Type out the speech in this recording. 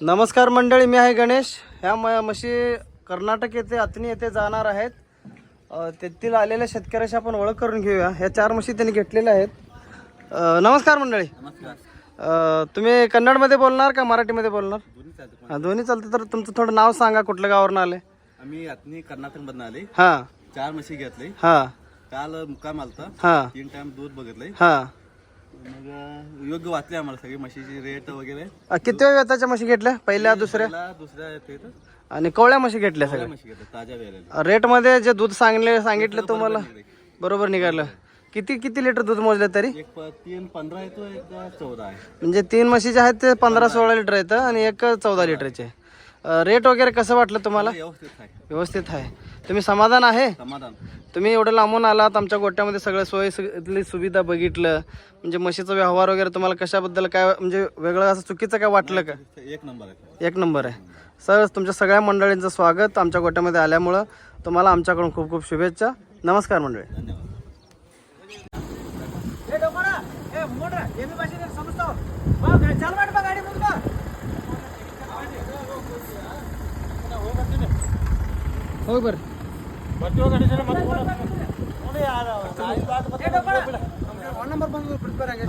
नमस्कार मंडळी मी आहे गणेश. ह्या म म्हशी कर्नाटक येथे अतनी येथे जाणार आहेत. तेथील आलेल्या शेतकऱ्याशी आपण ओळख करून घेऊया. ह्या चार म्हशी त्यांनी घेतलेल्या आहेत. अ, नमस्कार मंडळी. अ, तुम्ही कन्नडमध्ये बोलणार का मराठीमध्ये बोलणार? दोन्ही चालतं हां दोन्ही चालतं. तर तुमचं थोडं नाव सांगा कुठल्या गावावरून आले? आम्ही आतनी कर्नाटक मधून आले. हां. चार म्हशी घेतले. हां. काल मुक्काम आलता. हां. तीन टाइम दूध बघितलंय. हां. योग्य वाटले आम्हाला सगळी म्हशीची रेट वगैरे. अ, किती वेळ व्यताच्या म्हशी घेतल्या? पहिल्या दुसऱ्या? पहिला दुसऱ्या येते. आणि कवळ्या म्हशी घेतल्या सगळ्या? म्हशी ताज्या वेळेला रेटमध्ये जे दूध सांगले सांगितलं तुम्हाला बरोबर निघालं. किती किती लिटर दूध मोजले तरी? एक प- तीन पंधरा येतो एक चौदा आहे. म्हणजे तीन म्हशीचे आहेत ते पंधरा सोळा लिटर येतं आणि एक चौदा. लिटरचे. रेट वगैरे कसं वाटलं तुम्हाला? व्यवस्थित आहे. व्यवस्थित आहे. तुम्ही समाधान आहे? समाधान. तुम्ही एवढं लांबून आलात आमच्या गोट्यामध्ये सगळं सोयी इथली सुविधा बघितलं. म्हणजे म्हशीचा व्यवहार वगैरे तुम्हाला कशाबद्दल काय म्हणजे वेगळं असं चुकीचं काय वाटलं का? एक नंबर आहे. एक नंबर आहे. सर तुमच्या सगळ्या मंडळींचं स्वागत आमच्या गोट्यामध्ये आल्यामुळं. तुम्हाला आमच्याकडून खूप खूप शुभेच्छा. नमस्कार मंडळी. धन्यवाद. ಹೋಗಿ ಬರ್ರಿ ಒನ್ ನಂಬರ್ ಬಂದು ಪ್ರಿಪೇರ್ ಆಗಿದೆ